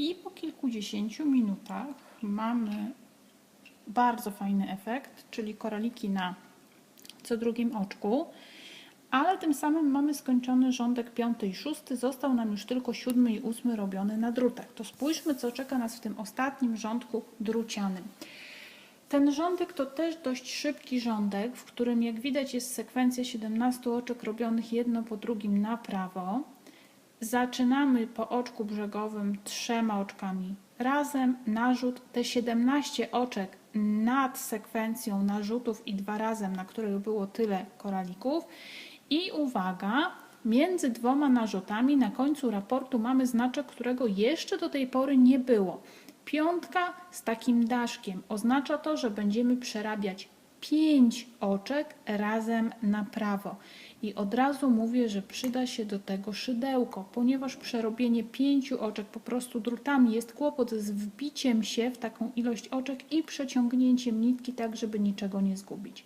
I po kilkudziesięciu minutach mamy bardzo fajny efekt, czyli koraliki na co drugim oczku, ale tym samym mamy skończony rządek piąty i szósty, został nam już tylko siódmy i ósmy robiony na drutach. To spójrzmy, co czeka nas w tym ostatnim rządku drucianym. Ten rządek to też dość szybki rządek, w którym jak widać jest sekwencja 17 oczek robionych jedno po drugim na prawo. Zaczynamy po oczku brzegowym trzema oczkami razem, narzut, te 17 oczek nad sekwencją narzutów i dwa razem, na których było tyle koralików. I uwaga, między dwoma narzutami na końcu raportu mamy znaczek, którego jeszcze do tej pory nie było. Piątka z takim daszkiem oznacza to, że będziemy przerabiać 5 oczek razem na prawo. I od razu mówię, że przyda się do tego szydełko, ponieważ przerobienie pięciu oczek po prostu drutami jest kłopot z wbiciem się w taką ilość oczek i przeciągnięciem nitki tak, żeby niczego nie zgubić.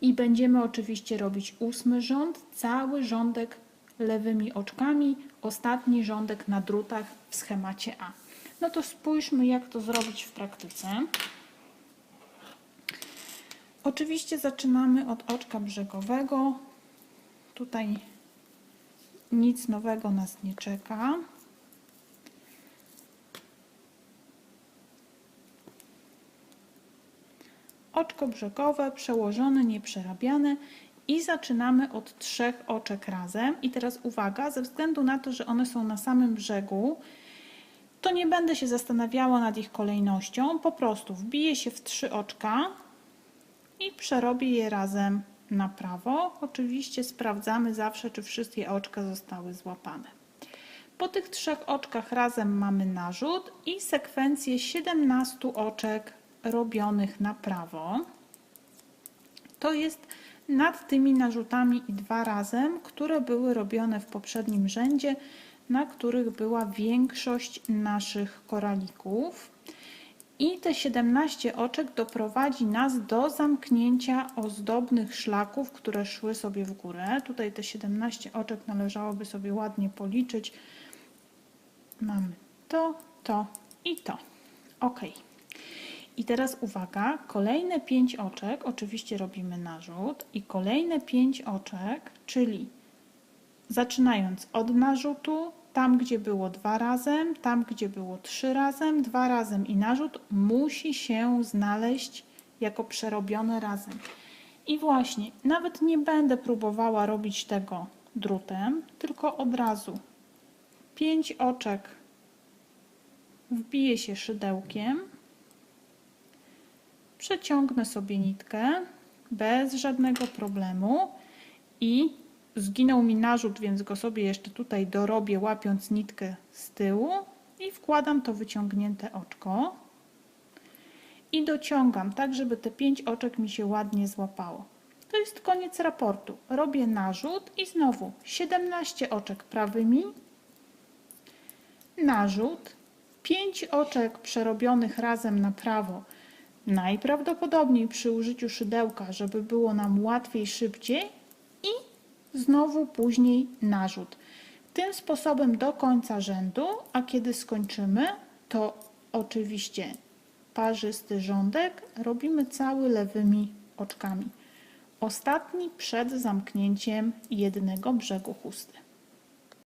I będziemy oczywiście robić ósmy rząd, cały rządek lewymi oczkami, ostatni rządek na drutach w schemacie A. No to spójrzmy, jak to zrobić w praktyce. Oczywiście zaczynamy od oczka brzegowego. Tutaj nic nowego nas nie czeka. Oczko brzegowe, przełożone, nieprzerabiane i zaczynamy od trzech oczek razem. I teraz uwaga, ze względu na to, że one są na samym brzegu, to nie będę się zastanawiała nad ich kolejnością. Po prostu wbiję się w trzy oczka i przerobię je razem na prawo. Oczywiście sprawdzamy zawsze, czy wszystkie oczka zostały złapane. Po tych trzech oczkach razem mamy narzut i sekwencję 17 oczek robionych na prawo. To jest nad tymi narzutami i dwa razem, które były robione w poprzednim rzędzie, na których była większość naszych koralików. I te 17 oczek doprowadzi nas do zamknięcia ozdobnych szlaków, które szły sobie w górę. Tutaj te 17 oczek należałoby sobie ładnie policzyć. Mamy to, to i to. Ok. I teraz uwaga, kolejne 5 oczek, oczywiście robimy narzut i kolejne 5 oczek, czyli zaczynając od narzutu, tam gdzie było dwa razem, tam gdzie było trzy razem, dwa razem i narzut musi się znaleźć jako przerobione razem. I właśnie, nawet nie będę próbowała robić tego drutem, tylko od razu pięć oczek wbije się szydełkiem, przeciągnę sobie nitkę bez żadnego problemu i zginął mi narzut, więc go sobie jeszcze tutaj dorobię, łapiąc nitkę z tyłu i wkładam to wyciągnięte oczko. I dociągam tak, żeby te pięć oczek mi się ładnie złapało. To jest koniec raportu. Robię narzut i znowu 17 oczek prawymi, narzut, 5 oczek przerobionych razem na prawo, najprawdopodobniej przy użyciu szydełka, żeby było nam łatwiej, szybciej znowu później narzut. Tym sposobem do końca rzędu, a kiedy skończymy, to oczywiście parzysty rządek robimy cały lewymi oczkami. Ostatni przed zamknięciem jednego brzegu chusty.